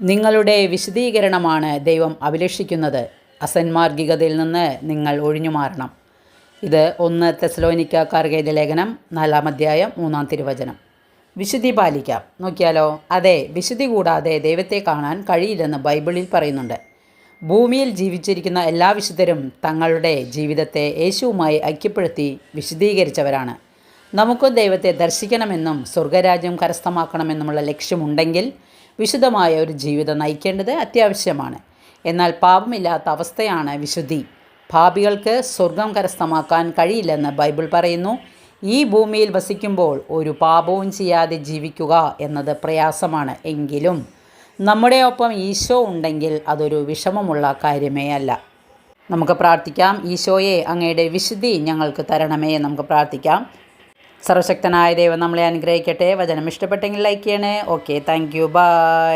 നിങ്ങളുടെ വിശദീകരണമാണ് ദൈവം അഭിലഷിക്കുന്നത്. അസന്മാർഗികതയിൽ നിന്ന് നിങ്ങൾ ഒഴിഞ്ഞു മാറണം. ഇത് ഒന്ന് തെസലോനിക്കാർക്കെഴുതിയ ലേഖനം നാലാം അധ്യായം മൂന്നാം തിരുവചനം. വിശുദ്ധി പാലിക്കാം. നോക്കിയാലോ അതെ വിശുദ്ധി കൂടാതെ ദൈവത്തെ കാണാൻ കഴിയില്ലെന്ന് ബൈബിളിൽ പറയുന്നുണ്ട്. ഭൂമിയിൽ ജീവിച്ചിരിക്കുന്ന എല്ലാ വിശുദ്ധരും തങ്ങളുടെ ജീവിതത്തെ യേശുവുമായി ഐക്യപ്പെടുത്തി വിശദീകരിച്ചവരാണ് നമുക്ക് ദൈവത്തെ ദർശിക്കണമെന്നും സ്വർഗരാജ്യം കരസ്ഥമാക്കണമെന്നുമുള്ള ലക്ഷ്യമുണ്ടെങ്കിൽ വിശുദ്ധമായ ഒരു ജീവിതം നയിക്കേണ്ടത് അത്യാവശ്യമാണ്. എന്നാൽ പാപമില്ലാത്ത അവസ്ഥയാണ് വിശുദ്ധി. പാപികൾക്ക് സ്വർഗം കരസ്ഥമാക്കാൻ കഴിയില്ലെന്ന് ബൈബിൾ പറയുന്നു. ഈ ഭൂമിയിൽ വസിക്കുമ്പോൾ ഒരു പാപവും ചെയ്യാതെ ജീവിക്കുക എന്നത് പ്രയാസമാണ് എങ്കിലും നമ്മുടെ ഒപ്പം ഈശോ ഉണ്ടെങ്കിൽ അതൊരു വിഷമമുള്ള കാര്യമേ അല്ല. നമുക്ക് പ്രാർത്ഥിക്കാം. ഈശോയെ അങ്ങയുടെ വിശുദ്ധി ഞങ്ങൾക്ക് തരണമേ നമുക്ക് പ്രാർത്ഥിക്കാം. സർവശക്തനായ ദൈവം നമ്മളെ അനുഗ്രഹിക്കട്ടെ. വചനം ഇഷ്ടപ്പെട്ടെങ്കിൽ ലൈക്ക് ചെയ്യണേ. Okay thank you by